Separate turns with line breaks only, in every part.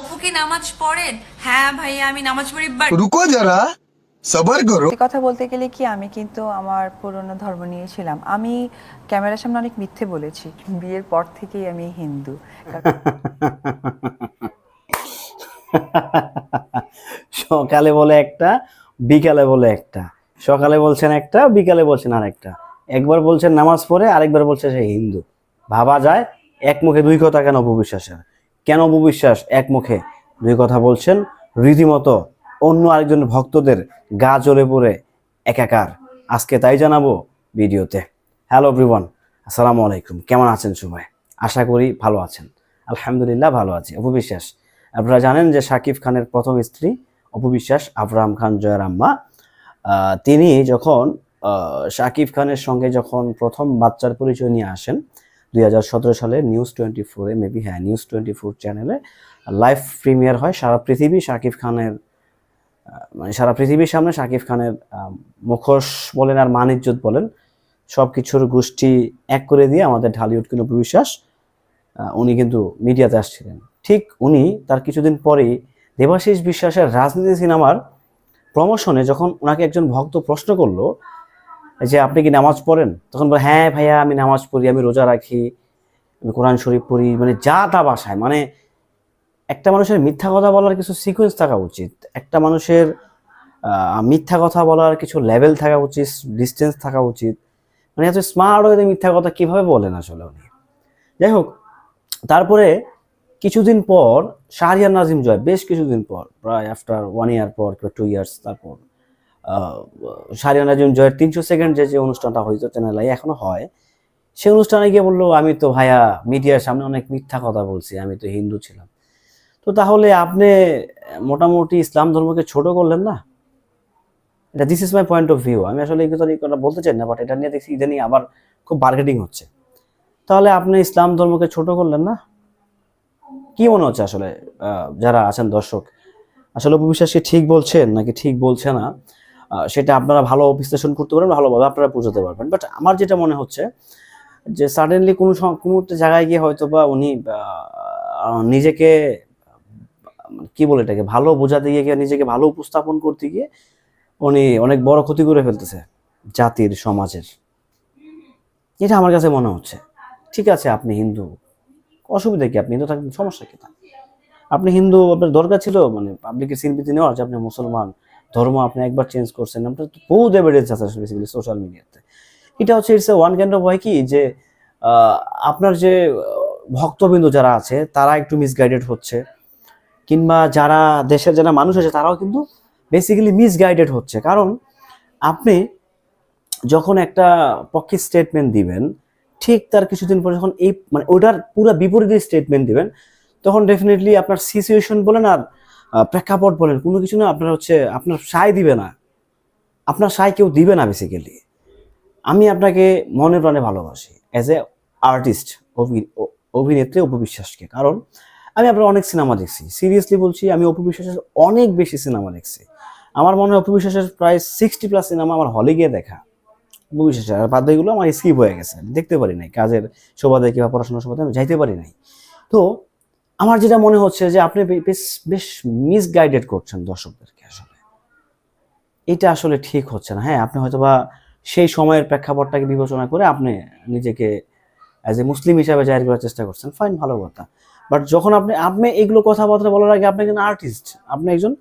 অপু নামাজ পড়েন? হ্যাঁ ভাইয়া আমি নামাজ পড়ি
রুকো যারা সবার
করো। কথা বলতে গেলে কি আমি কিন্তু আমার পুরনো ধর্ম নিয়েছিলাম আমি ক্যামেরার সামনে অনেক মিথ্যে বলেছি বিয়ের পর থেকেই আমি হিন্দু।
সকালে বলে একটা বিকালে বলে একটা। সকালে বলছেন একটা বিকালে বলছেন আর একটা একবার বলছেন নামাজ পড়ে আরেকবার বলছে সে হিন্দু। ভাবা যায় এক মুখে দুই কথা কেন অপবিশ্বাসের? কেন অপবিশ্বাস এক মুখে দুই কথা বলছেন, রীতিমতো অন্য আরেকজন ভক্তদের গা জ্বলে পড়ে একাকার। আজকে তাই জানাব ভিডিওতে। হ্যালো এভরিওয়ান আসসালামু আলাইকুম। কেমন আছেন সবাই? আশা করি ভালো আছেন। আলহামদুলিল্লাহ ভালো আছি। অপবিশ্বাস আপনারা জানেন যে শাকিব খানের প্রথম স্ত্রী অপবিশ্বাস আবরাম খান জয়ের আম্মা তিনি যখন শাকিব খানের সঙ্গে যখন প্রথম বাচ্চার পরিচয় নিয়ে আসেন দুই হাজার সতেরো সালে নিউজ টোয়েন্টি ফোরে মেবি হ্যাঁ নিউজ টোয়েন্টি ফোর চ্যানেলে লাইভ প্রিমিয়ার হয়। সারা পৃথিবী শাকিব খানের মানে সারা পৃথিবীর সামনে শাকিব খানের মুখোশ বলেন আর মানিজ্যত বলেন সব কিছুর গোষ্ঠী এক করে দিয়ে আমাদের ঢালিউড কিন্তু অপবিশ্বাস আহ, উনি কিন্তু মিডিয়াতে আসছিলেন। ঠিক উনি তার কিছুদিন পরেই দেবাশিস বিশ্বাসের রাজনীতি সিনেমার প্রমোশনে যখন ওনাকে একজন ভক্ত প্রশ্ন করল যে আপনি কি নামাজ পড়েন? তখন বলে হ্যাঁ ভাইয়া, আমি নামাজ পড়ি, আমি রোজা রাখি, আমি কোরআন শরীফ পড়ি। মানে যা তা বাসায়। মানে একটা মানুষের মিথ্যা কথা বলার কিছু সিকোয়েন্স থাকা উচিত। একটা মানুষের মিথ্যা কথা বলার কিছু লেভেল থাকা উচিত ডিস্টেন্স থাকা উচিত। মানে এত স্মার্ট হয়ে মিথ্যা কথা কীভাবে বলেন আসলে উনি? যাই হোক, তারপরে কিছুদিন পর শাহরিয়ার নাজিম জয়, বেশ কিছুদিন পর, প্রায় আফটার ওয়ান ইয়ার পর টু ইয়ার্স তারপর। শাহরিয়ার নাজিম জয়ের তিনশো সেকেন্ড যে অনুষ্ঠানটা হয়তো চ্যানেলে এখনও হয়। সেই অনুষ্ঠানে গিয়ে বলল, আমি তো ভাইয়া মিডিয়ার সামনে অনেক মিথ্যা কথা বলছি, আমি তো হিন্দু ছিলাম। তো তাহলে আপনি মোটামুটি ইসলাম ধর্মকে ছোট করলেন না? এটা this is my point of view আমি আসলে এই বলতে চাই না বাট এটা নিয়ে দেখছি ইদানিং আবার খুব মার্কেটিং হচ্ছে। তাহলে আপনি ইসলাম ধর্মকে ছোট করলেন না? কি মনে হচ্ছে আসলে যারা আছেন দর্শক? আসলে অপবিশ্বাস কি ঠিক বলছেন, নাকি ঠিক বলছে না? সেটা আপনারা ভালো বিশ্লেষণ করতে পারবেন, ভালোভাবে আপনারা বুঝতে পারবেন। বাট আমার যেটা মনে হচ্ছে যে সাডেনলি কোনো কোনো জায়গায় গিয়ে হয়তো বা উনি নিজেকে মানে কি বলে এটাকে, ভালো বোঝাতে গিয়ে নিজেকে ভালো উপস্থাপন করতে গিয়ে উনি অনেক বড় ক্ষতি করে ফেলতেছে জাতির, সমাজের। এটা আমার কাছে মনে হচ্ছে। ঠিক আছে, আপনি হিন্দু, অসুবিধা কি? আপনি হিন্দু থাকবেন, সমস্যা কি? আপনি হিন্দু আপনার দরকার ছিল মানে পাবলিকের স্বীকৃতি নেওয়ার যে আপনি মুসলমান ধর্ম আপনি একবার চেঞ্জ করছেন, আপনার বহুত এভিডেন্স আছে বেসিক্যালি সোশ্যাল মিডিয়াতে এটা হচ্ছে ইটস ওয়ান কাইন্ড অফ হয় কি যে আপনার যে ভক্তবিন্দু যারা আছে, তারা একটু মিসগাইডেড হচ্ছে। কিংবা যারা দেশের যারা মানুষ আছে, তারাও কিন্তু বেসিক্যালি মিসগাইডেড হচ্ছে। কারণ আপনি যখন একটা পক্ষে স্টেটমেন্ট দিবেন, ঠিক তার কিছুদিন পরে যখন এই মানে ওটার পুরো বিপরীতে স্টেটমেন্ট দিবেন, তখন ডেফিনেটলি আপনার সিচুয়েশন বলেন আর প্রেক্ষাপট বলেন, কোনো কিছু না আপনার হচ্ছে, আপনার সায় দিবে না। আপনার সায় কেউ দিবে না বেসিক্যালি আমি আপনাকে মনে প্রাণে ভালোবাসি অ্যাজ এ আর্টিস্ট অভিনেত্রী অপবিশ্বাসকে। কারণ আমি আপনার অনেক সিনেমা দেখছি। সিরিয়াসলি বলছি, আমি অপবিশ্বাসের অনেক বেশি সিনেমা দেখছি। আমার মনে হয় অপবিশ্বাসের প্রায় সিক্সটি প্লাস সিনেমা আমার হলে গিয়ে দেখা। অপবিশ্বাস আর বাদ্যগুলো আমার স্কিপ হয়ে গেছে। দেখতে পারি নাই। কাজের সুবাদে কিংবা পড়াশোনার সুবাদে আমি যাইতে পারি নাই। তো আমার যেটা মনে হচ্ছে যে আপনি বেশ বেশ মিসগাইডেড করছেন দর্শকদেরকে আসলে। এটা আসলে ঠিক হচ্ছে না। হ্যাঁ আপনি হয়তোবা সেই সময়ের প্রেক্ষাপটটাকে বিবেচনা করে আপনি নিজেকে অ্যাজ এ মুসলিম হিসাবে জাহির করার চেষ্টা করছেন। ফাইন ভালো কথা। বাট যখন আপনি আপনি এগুলো কথাবার্তা বলার আগে আপনি একজন আর্টিস্ট আপনি একজন,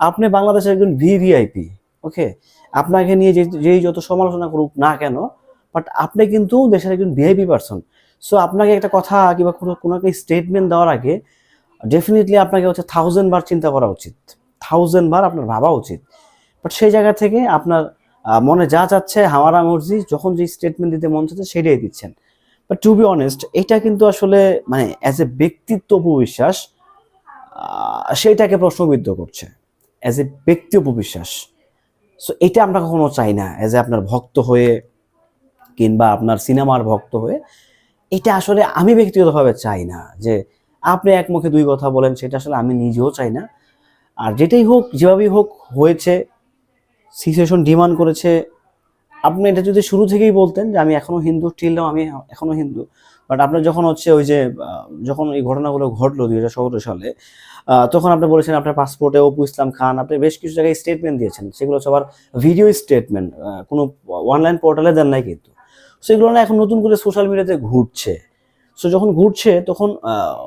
আপনি বাংলাদেশের একজন ভিভিআইপি ওকে আপনাকে নিয়ে যে, যেই যত সমালোচনা করুক না কেন বাট আপনি কিন্তু দেশের একজন ভিআইপি পারসন সো আপনাকে একটা কথা কিংবা কোনো কোনো একটা স্টেটমেন্ট দেওয়ার আগে ডেফিনেটলি আপনাকে হচ্ছে থাউজেন্ড বার চিন্তা করা উচিত। থাউজেন্ড বার আপনার ভাবা উচিত। বাট সেই জায়গা থেকে আপনার মনে যা চাচ্ছে, হামারা মর্জি, যখন যে স্টেটমেন্ট দিতে মন চাচ্ছে, সেটাই দিচ্ছেন। বাট টু বি অনেস্ট এটা কিন্তু আসলে মানে অ্যাজ এ ব্যক্তিত্ব উপবিশ্বাস সেইটাকে প্রশ্নবিদ্ধ করছে। অ্যাজ এ ব্যক্তি উপবিশ্বাস। সো এটা আমরা কখনো চাই না। অ্যাজ এ আপনার ভক্ত হয়ে, কিংবা আপনার সিনেমার ভক্ত হয়ে এটা আসলে আমি ব্যক্তিগতভাবে চাই না যে আপনি এক মুখে দুই কথা বলেন, সেটা আসলে আমি নিজেও চাই না। আর যেটাই হোক, যেভাবেই হোক হয়েছে সিচুয়েশন ডিমান্ড করেছে, আপনি এটা যদি শুরু থেকেই বলতেন যে আমি এখনও হিন্দু টিল আমি এখনও হিন্দু। বাট আপনার যখন হচ্ছে ওই যে যখন এই ঘটনাগুলো ঘটলো দুই হাজার সতেরো সালে তখন আপনি বলেছেন আপনার পাসপোর্টে অপু ইসলাম খান, আপনি বেশ কিছু জায়গায় স্টেটমেন্ট দিয়েছেন। সেগুলো সবার ভিডিও স্টেটমেন্ট কোনো অনলাইন পোর্টালে দেন নাই কিন্তু। সেগুলো না এখন নতুন করে সোশ্যাল মিডিয়াতে ঘুরছে। সো যখন ঘুরছে, তখন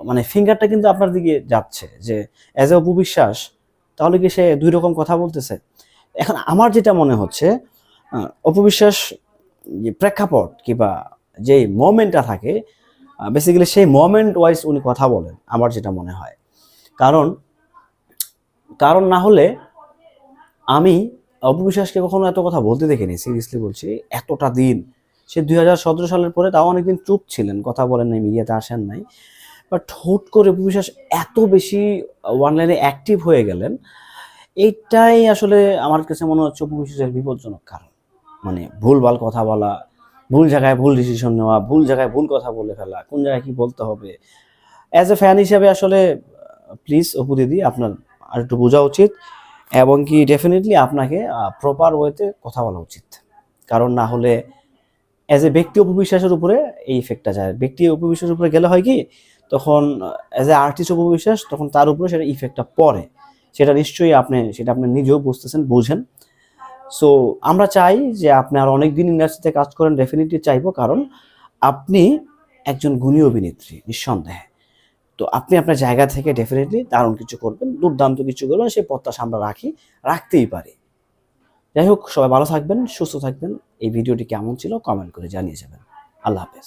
মানে ফিঙ্গারটা কিন্তু আপনার দিকে যাচ্ছে যে অ্যাজ এ অপু বিশ্বাস, তাহলে কি সে দুই রকম কথা বলতেছে? এখন আমার যেটা মনে হচ্ছে অপবিশ্বাস যে প্রেক্ষাপট কিংবা যে মোমেন্টটা থাকে বেসিক্যালি সেই মোমেন্ট ওয়াইজ উনি কথা বলেন, আমার যেটা মনে হয়। কারণ কারণ না হলে আমি অপবিশ্বাসকে কখনো এত কথা বলতে দেখিনি সিরিয়াসলি বলছি, এতটা দিন সে দুই হাজার সতেরো সালের পরে তাও অনেকদিন চুপ ছিলেন, কথা বলেন নাই, মিডিয়াতে আসেন নাই। বাট হুট করে অপবিশ্বাস এত বেশি অনলাইনে অ্যাক্টিভ হয়ে গেলেন, এইটাই আসলে আমার কাছে মনে হচ্ছে অপবিশ্বাসের বিপজ্জনক কারণ। মানে ভুলভাল কথা বলা, ভুল জায়গায় ভুল ডিসিশন নেওয়া, ভুল জায়গায় ভুল কথা বলে ফেলা, কোন জায়গায় কি বলতে হবে। অ্যাজ এ ফ্যান হিসেবে আসলে প্লিজ অপু দিদি, আপনার আর একটু বোঝা উচিত এবং কি ডেফিনেটলি আপনাকে প্রপার ওয়েতে কথা বলা উচিত। কারণ না হলে অ্যাজ এ ব্যক্তি উপবিশ্বাসের উপরে এই ইফেক্টটা যায়। ব্যক্তি উপবিশ্বাসের উপরে গেলে হয় কি, তখন অ্যাজ এ আর্টিস্ট উপবিশ্বাস, তখন তার উপরে সেটা ইফেক্টটা পড়ে। সেটা নিশ্চয়ই আপনি, সেটা আপনি নিজেও বুঝতেছেন, বুঝেন। সো আমরা চাই যে আপনি আর অনেক দিন ইন্ডাস্ট্রিতে কাজ করেন ডেফিনেটলি চাইব, কারণ আপনি একজন গুণী অভিনেত্রী, নিঃসন্দেহে। তো আপনি আপনার জায়গা থেকে ডেফিনেটলি দারুণ কিছু করবেন, দুর্দান্ত কিছু করবেন সেই প্রত্যাশা আমরা রাখি, রাখতেই পারি। যাই হোক, সবাই ভালো থাকবেন, সুস্থ থাকবেন। এই ভিডিওটি কেমন ছিল কমেন্ট করে জানিয়ে যাবেন। আল্লাহ হাফেজ।